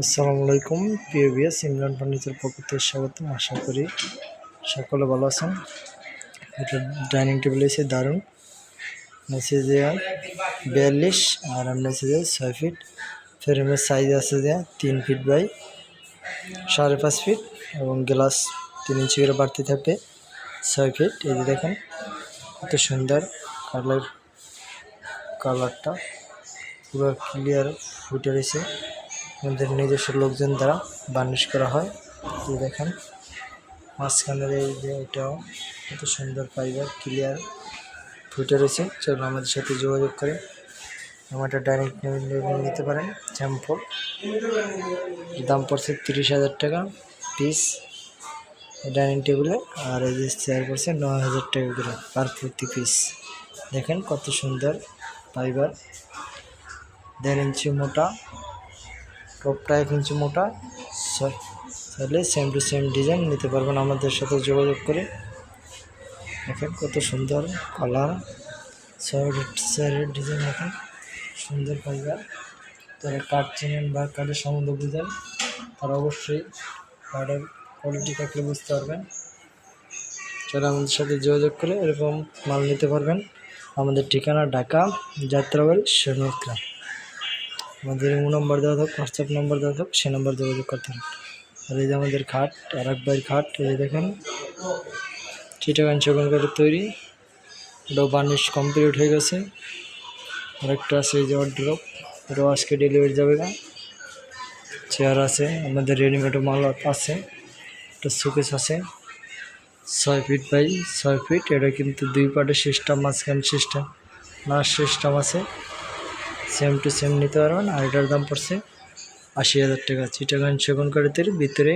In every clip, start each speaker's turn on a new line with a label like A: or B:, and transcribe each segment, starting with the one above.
A: আসসালামু আলাইকুম, প্রিয় ইমরান ফার্নিচার পক্ষ থেকে স্বাগতম। আশা করি সকলে ভালো আছেন। এটা ডাইনিং টেবিল এসে দারুণ নিচে যে বিয়াল্লিশ, আর আমরা যে ছয় ফিট। ফ্রেমের সাইজ আছে যে তিন ফিট বাই সাড়ে পাঁচ ফিট এবং গ্লাস তিন ইঞ্চি করে বাড়তি থাকবে ছয় ফিট। এই যে দেখেন, কত সুন্দর কালার কালারটা পুরো ক্লিয়ার ফুটে রয়েছে। আমাদের নিজস্ব লোকজন দ্বারা বার্নিশ করা হয়। এই দেখেন, মাঝখানের এই যে এটাও কত সুন্দর ফাইবার ক্লিয়ার ফুটে রয়েছে। চলুন আমাদের সাথে যোগাযোগ করে আমাদের ডাইরেক্ট নিতে পারেন। স্যাম্পল দাম পড়ছে তিরিশ হাজার টাকা পিস ডাইনিং টেবিলে আর এই যে চেয়ার পড়ছে নয় হাজার টাকা করে পার প্রতি পিস দেখেন কত সুন্দর ফাইবার দেড় ইঞ্চি মোটা। টপটা এক ইঞ্চি মোটা। চাইলে সেম টু সেম ডিজাইন নিতে পারবেন আমাদের সাথে যোগাযোগ করে। দেখেন কত সুন্দর কালার সাইডের ডিজাইন দেখেন। সুন্দর পাইবার তারা কাঠ চেনেন বা কাঠের সম্বন্ধ বুঝেন, তারা অবশ্যই কাঠের কোয়ালিটি থাকলে বুঝতে পারবেন। যারা আমাদের সাথে যোগাযোগ করে এরকম মাল নিতে পারবেন, আমাদের ঠিকানা ঢাকা যাত্রাবাড়ি শ্রমিকরা আমাদের ইমো নম্বর দেওয়া থাক হোয়াটসঅ্যাপ নম্বর দেওয়া থাক সে নম্বর যোগাযোগ করতে হবে। আর এই যে আমাদের খাট, আর এক বাইর খাট, এই দেখেন চিটাগান সেগুন কাঠের তৈরি। এটাও বার্নিশ কমপ্লিট হয়ে গেছে। আরেকটা আছে এই যে ড্রপ এটাও আজকে ডেলিভারি যাবে না। চেয়ার আছে, আমাদের রেডিমেড মাল আছে, একটা সুকেস আছে। ছয় ফিট বাই ছয় ফিট এটা কিন্তু দুই পার্টের সিস্টেম মাঝখান সিস্টেম লাস্ট সিস্টেম আছে। সেম টু সেম নিতে পারবেন, আর এটার দাম পড়ছে আশি হাজার টাকা। চিটাগান সেগুন কাঠের ভিতরে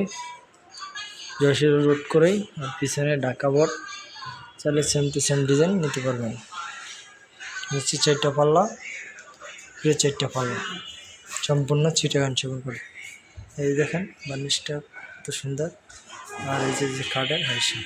A: যশোর রোড করেই আর পিছনে ঢাকা বট চাইলে সেম টু সেম ডিজাইন নিতে পারবেন। নিচে চারটা পাল্লা ফিরে চারটা পাল্লা, সম্পূর্ণ চিটাগান সেগুন করে এই দেখেন বার্নিশটা কত সুন্দর, আর এই যে কাঠের হাইসা।